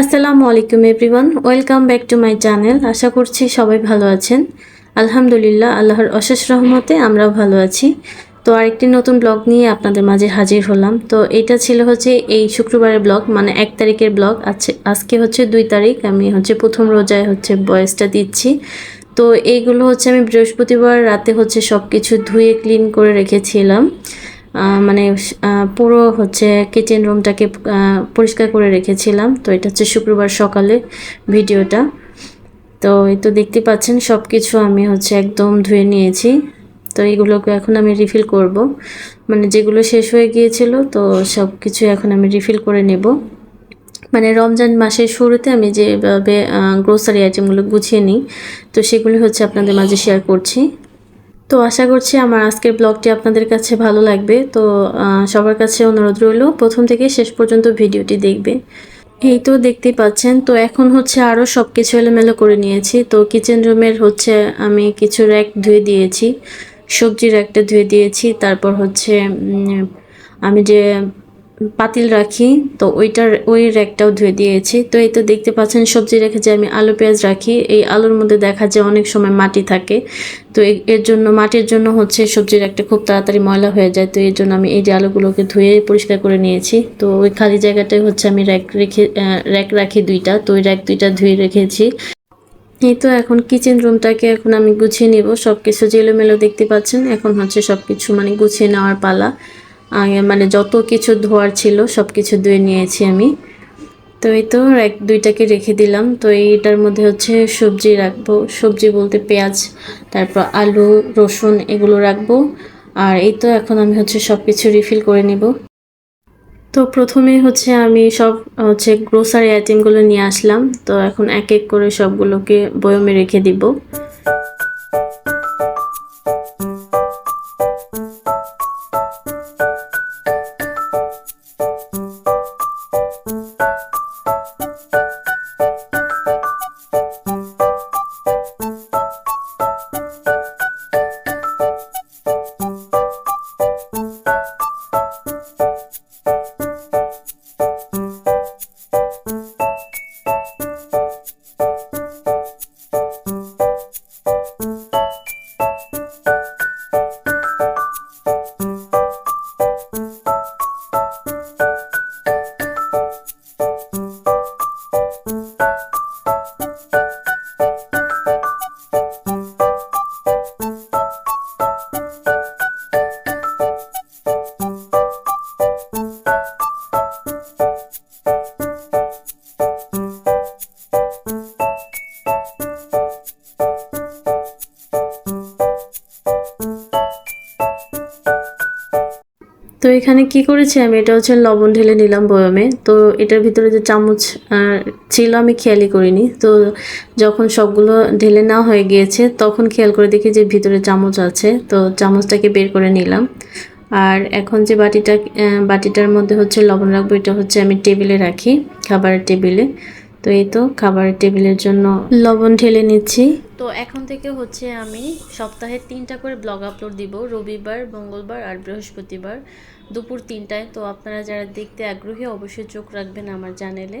আসসালামু আলাইকুম everyone welcome back to my channel আশা করছি সবাই ভালো আছেন। আলহামদুলিল্লাহ, আল্লাহর অশেষ রহমতে আমরাও ভালো আছি। তো আরেকটি নতুন ব্লগ নিয়ে আপনাদের মাঝে হাজির হলাম। তো এটা ছিল হচ্ছে এই শুক্রবারের ব্লগ মানে এক তারিখের ব্লগ। আছে আজকে হচ্ছে দুই তারিখ, আমি হচ্ছে প্রথম রোজায় হচ্ছে বয়সটা দিচ্ছি। তো এইগুলো হচ্ছে আমি বৃহস্পতিবার রাতে হচ্ছে সব কিছু ধুয়ে ক্লিন করে রেখেছিলাম। মানে পুরো হচ্ছে কিচেন রুমটাকে পরিষ্কার করে রেখেছিলাম। তো এটা হচ্ছে শুক্রবার সকালে ভিডিওটা। তো এই তো দেখতে পাচ্ছেন সব কিছু আমি হচ্ছে একদম ধুয়ে নিয়েছি। তো এইগুলোকে এখন আমি রিফিল করব। মানে যেগুলো শেষ হয়ে গিয়েছিল, তো সব কিছু এখন আমি রিফিল করে নেব। মানে রমজান মাসের শুরুতে আমি যেভাবে গ্রোসারি আইটেমগুলো গুছিয়ে নিই, তো সেগুলি হচ্ছে আপনাদের মাঝে শেয়ার করছি। তো আশা করছি আমার আজকের ব্লগটি আপনাদের কাছে ভালো লাগবে। তো সবার কাছে অনুরোধ রইল, প্রথম থেকে শেষ পর্যন্ত ভিডিওটি দেখবে এই তো দেখতেই পাচ্ছেন, তো এখন হচ্ছে আরও সব কিছু এলোমেলো করে নিয়েছি। তো কিচেন রুমের হচ্ছে আমি কিছু র্যাক ধুয়ে দিয়েছি সবজি র্যাকটা ধুয়ে দিয়েছি, তারপর হচ্ছে আমি যে পাতিল রাখি, তো ওইটার, ওই র্যাকটাও ধুয়ে দিয়েছি। তো এই তো দেখতে পাচ্ছেন, সবজি রেখে যে আমি আলু, পেঁয়াজ রাখি। এই আলুর মধ্যে দেখা যায় অনেক সময় মাটি থাকে। তো এর জন্য, মাটির জন্য হচ্ছে সবজির একটা খুব তাড়াতাড়ি ময়লা হয়ে যায়। তো এর জন্য আমি এই যে আলুগুলোকে ধুয়ে পরিষ্কার করে নিয়েছি। তো ওই খালি জায়গাটায় হচ্ছে আমি র্যাক রেখে র্যাক রাখি দুইটা। তো ওই র্যাক দুইটা ধুয়ে রেখেছি। এই তো এখন কিচেন রুমটাকে এখন আমি গুছিয়ে নিব। সব কিছু যেলোমেলো দেখতে পাচ্ছেন, এখন হচ্ছে সব কিছু মানে গুছিয়ে নেওয়ার পালা। মানে যত কিছু ধোয়ার ছিল সব কিছু ধুয়ে নিয়েছি আমি। তো এই তো এক, দুইটাকে রেখে দিলাম। তো এইটার মধ্যে হচ্ছে সবজি রাখব। সবজি বলতে পেঁয়াজ, তারপর আলু, রসুন এগুলো রাখব। আর এই তো এখন আমি হচ্ছে সব কিছু রিফিল করে নিব। তো প্রথমে হচ্ছে আমি সব হচ্ছে গ্রোসারি আইটেমগুলো নিয়ে আসলাম। তো এখন এক এক করে সবগুলোকে বয়মে রেখে দিব। এখানে কি করেছি আমি? এটা হচ্ছে লবণ ঢেলে নিলাম বয়মে। তো এটার ভিতরে যে চামচ ছিল আমি খেয়ালই করিনি। তো যখন সবগুলো ঢেলে না হয়ে গিয়েছে, তখন খেয়াল করে দেখি যে ভিতরে চামচ আছে। তো চামচটাকে বের করে নিলাম। আর এখন যে বাটিটা বাটিটার মধ্যে হচ্ছে লবণ রাখব, এটা হচ্ছে আমি টেবিলে রাখি, খাবারের টেবিলে। তো এই তো, খাবারের টেবিলের জন্য লবণ ঢেলে নিচ্ছি। তো এখন থেকে হচ্ছে আমি সপ্তাহে তিনটা করে ব্লগ আপলোড দিব, রবিবার, মঙ্গলবার আর বৃহস্পতিবার। দুপুর তিনটায়। তো আপনারা যারা দেখতে আগ্রহী, অবশ্যই চোখ রাখবেন আমার চ্যানেলে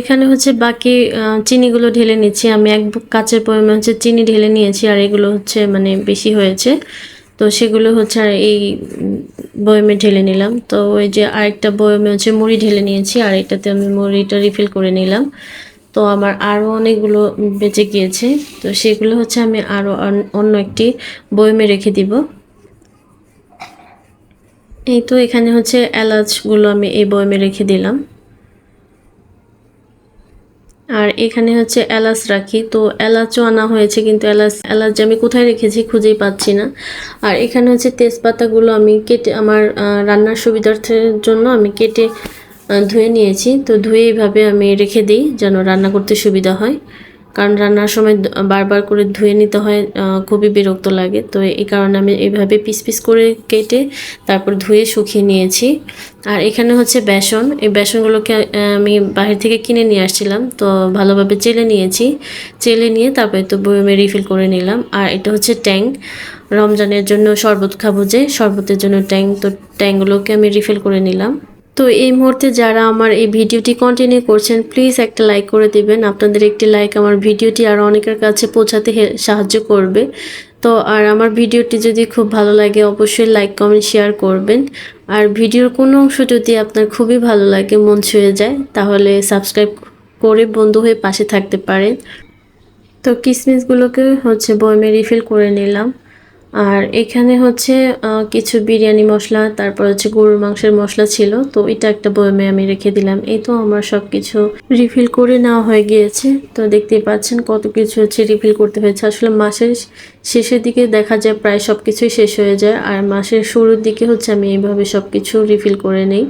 এখানে হচ্ছে বাকি চিনিগুলো ঢেলে নিচ্ছি। আমি এক কাচের পরিমাণ হচ্ছে চিনি ঢেলে নিয়েছি, আর এগুলো হচ্ছে মানে বেশি হয়েছে। তো সেগুলো হচ্ছে আর এই বয়মে ঢেলে নিলাম। তো ওই যে আরেকটা বয়মে হচ্ছে মুড়ি ঢেলে নিয়েছি, আর এটাতে আমি মুড়িটা রিফিল করে নিলাম। তো আমার আরও অনেকগুলো বেঁচে গিয়েছে। তো সেগুলো হচ্ছে আমি আরও অন্য একটি বয়মে রেখে দিব। এই তো এখানে হচ্ছে এলাচগুলো আমি এই বয়মে রেখে দিলাম। আর এখানে হচ্ছে এলাচ রাখি। তো এলাচও আনা হয়েছে কিন্তু এলাচ এলাচ যে আমি কোথায় রেখেছি খুঁজেই পাচ্ছি না। আর এখানে হচ্ছে তেজপাতাগুলো আমি কেটে, আমার রান্নার সুবিধার্থের জন্য আমি কেটে ধুয়ে নিয়েছি। তো ধুয়ে এইভাবে আমি রেখে দিই যেন রান্না করতে সুবিধা হয়। কারণ রান্নার সময় বারবার করে ধুয়ে নিতে হয় খুবই বিরক্ত লাগে। তো এই কারণে আমি এইভাবে পিস পিস করে কেটে তারপর ধুয়ে শুকিয়ে নিয়েছি। আর এখানে হচ্ছে বেসন। এই বেসনগুলোকে আমি বাহির থেকে কিনে নিয়ে আসছিলাম, তো ভালোভাবে চেলে নিয়েছি। চেলে নিয়ে তারপরে তো বয়মে রিফিল করে নিলাম। আর এটা হচ্ছে ট্যাঙ্ক রমজানের জন্য শরবত খাব যে, শরবতের জন্য ট্যাঙ্ক তো ট্যাঙ্কগুলোকে আমি রিফিল করে নিলাম। তো এই মুহূর্তে যারা আমার এই ভিডিওটি কন্টিনিউ করছেন প্লিজ একটা লাইক করে দিবেন। আপনাদের একটি লাইক আমার ভিডিওটি আর অনেকের কাছে পৌঁছাতে সাহায্য করবে। তো আর আমার ভিডিওটি যদি খুব ভালো লাগে, অবশ্যই লাইক কমেন্ট শেয়ার করবেন। আর ভিডিওর কোনো অংশ যদি আপনার খুবই ভালো লাগে, মন ছুঁয়ে যায়, তাহলে সাবস্ক্রাইব করে বন্ধু হয়ে পাশে থাকতে পারেন। তো কিসমিসগুলোকে হচ্ছে বয়মে রিফিল করে নিলাম। আর এখানে হচ্ছে কিছু বিরিয়ানি মশলা, তারপর হচ্ছে গরুর মাংসের মশলা ছিল, তো এটা একটা বয়মে আমি রেখে দিলাম। এই তো আমার সব কিছু রিফিল করে নেওয়া হয়ে গিয়েছে। তো দেখতেই পাচ্ছেন কত কিছু হচ্ছে রিফিল করতে হয়েছে। আসলে মাসের শেষের দিকে দেখা যায় প্রায় সব কিছুই শেষ হয়ে যায়, আর মাসের শুরুর দিকে হচ্ছে আমি এইভাবে সব কিছু রিফিল করে নেই।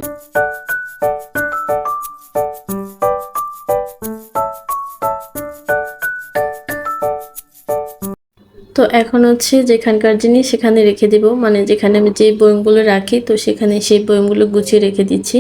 এখন হচ্ছে যেখানকার জিনিস সেখানে রেখে দিব। মানে যেখানে আমি যে বয়মগুলো রাখি, তো সেখানে সেই বয়মগুলো গুছিয়ে রেখে দিচ্ছি।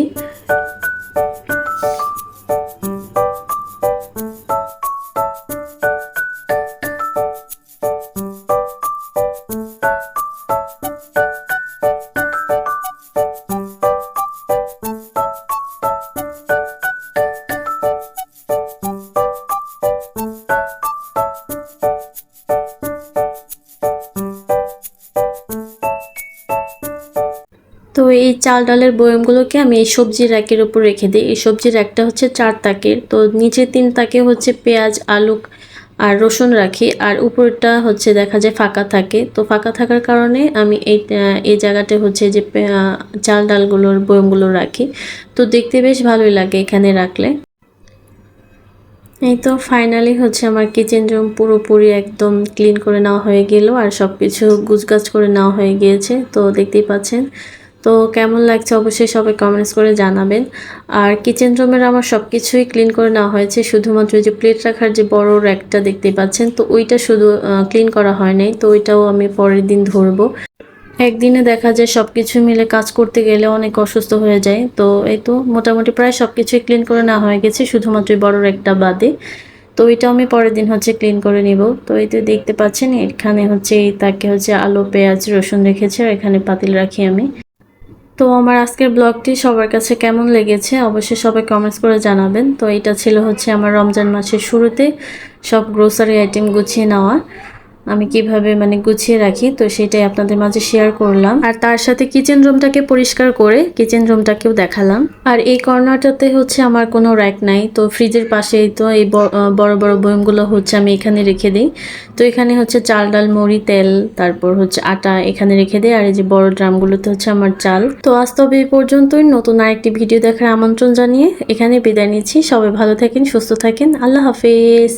এই চাল ডালের বয়মগুলোকে আমি এই সবজির র্যাকের উপর রেখে দিই। এই সবজির র্যাকটা হচ্ছে চার তাকের। তো নিচে তিন তাকে হচ্ছে পেঁয়াজ, আলু আর রসুন রাখি। আর উপরটা হচ্ছে দেখা যায় ফাঁকা থাকে। তো ফাঁকা থাকার কারণে আমি এই এই জায়গাটা হচ্ছে যে চাল ডালগুলোর বয়মগুলো রাখি। তো দেখতে বেশ ভালোই লাগে এখানে রাখলে। এই তো ফাইনালি হচ্ছে আমার কিচেন রুম পুরোপুরি একদম ক্লিন করে নেওয়া হয়ে গেল। আর সব কিছু গুছগাছ করে নেওয়া হয়ে গিয়েছে। তো দেখতেই পাচ্ছেন। তো কেমন লাগছে অবশ্যই সবাই কমেন্টস করে জানাবেন। আর কিচেন রুমের আমার সব কিছুই ক্লিন করে নেওয়া হয়েছে, শুধুমাত্র যে প্লেট রাখার যে বড় র্যাকটা দেখতে পাচ্ছেন, তো ওইটা শুধু ক্লিন করা হয় নাই, তো ওইটাও আমি পরের দিন ধরবো। একদিনে দেখা যায় সব কিছু মিলে কাজ করতে গেলে অনেক অসুস্থ হয়ে যায়, তো এই তো মোটামুটি প্রায় সব কিছুই ক্লিন করে নেওয়া হয়ে গেছে, শুধুমাত্র বড় একটা বাদে। তো ওইটাও আমি পরের দিন হচ্ছে ক্লিন করে নিব। তো এই তো দেখতে পাচ্ছেন, এখানে হচ্ছে এই তাকে হচ্ছে আলু, পেঁয়াজ, রসুন রেখেছে, আর এখানে পাতিল রাখি আমি। তো আমার আজকের ব্লগটি সবার কাছে কেমন লেগেছে অবশ্যই সবাই কমেন্টস করে জানাবেন। তো এটা ছিল হচ্ছে আমার রমজান মাসের শুরুতে সব গ্রোসারি আইটেম গুছিয়ে নেওয়া। আমি কীভাবে মানে গুছিয়ে রাখি, তো সেটাই আপনাদের মাঝে শেয়ার করলাম। আর তার সাথে কিচেন রুমটাকে পরিষ্কার করে কিচেন রুমটাকেও দেখালাম। আর এই কর্নারটাতে হচ্ছে আমার কোনো র্যাক নাই, তো ফ্রিজের পাশেই তো এই বড় বড় বয়মগুলো হচ্ছে আমি এখানে রেখে দিই। তো এখানে হচ্ছে চাল, ডাল, মুড়ি, তেল, তারপর হচ্ছে আটা এখানে রেখে দিই। আর এই যে বড় ড্রামগুলোতে হচ্ছে আমার চাল। তো আজ তবে এই পর্যন্তই, নতুন আরেকটি ভিডিও দেখার আমন্ত্রণ জানিয়ে এখানে বিদায় নিচ্ছি। সবাই ভালো থাকেন, সুস্থ থাকেন। আল্লাহ হাফেজ।